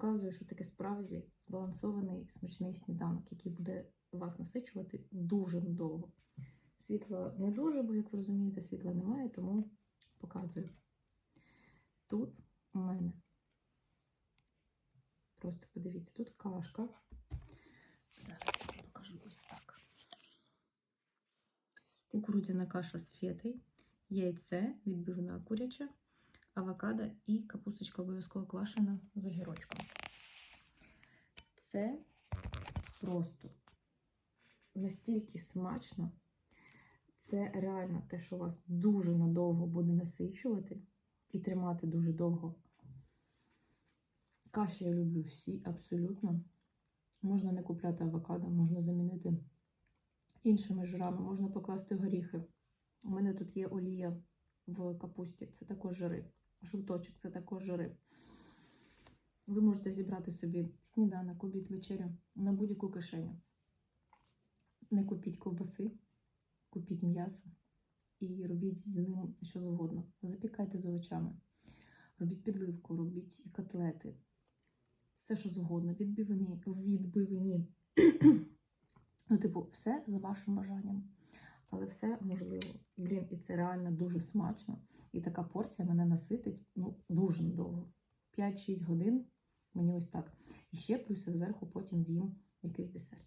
показую, що таке справді збалансований смачний сніданок, який буде вас насичувати дуже надовго. Світла не дуже, бо, як ви розумієте, світла немає, тому показую. Тут у мене, просто подивіться, тут кашка. Зараз я вам покажу ось так. Кукурудзяна каша з фетою, яйце, відбивна куряча, авокадо і капусточка обов'язково квашена з огірочком. Це просто настільки смачно. Це реально те, що вас дуже надовго буде насичувати і тримати дуже довго. Каші я люблю всі, абсолютно. Можна не купляти авокадо, можна замінити іншими жирами, можна покласти горіхи. У мене тут є олія в капусті, це також жири. Жовточок це також жири. Ви можете зібрати собі сніданок, обід, вечерю на будь-яку кишеню. Не купіть ковбаси, купіть м'ясо і робіть з ним що завгодно. Запікайте з овочами, робіть підливку, робіть котлети. Все, що завгодно, відбивні, відбивні. ну, типу, все за вашим бажанням. Але все можливо. Блін, і це реально дуже смачно. І така порція мене наситить ну, дуже довго. 5-6 годин мені ось так. І ще плюс зверху потім з'їм якийсь десерт.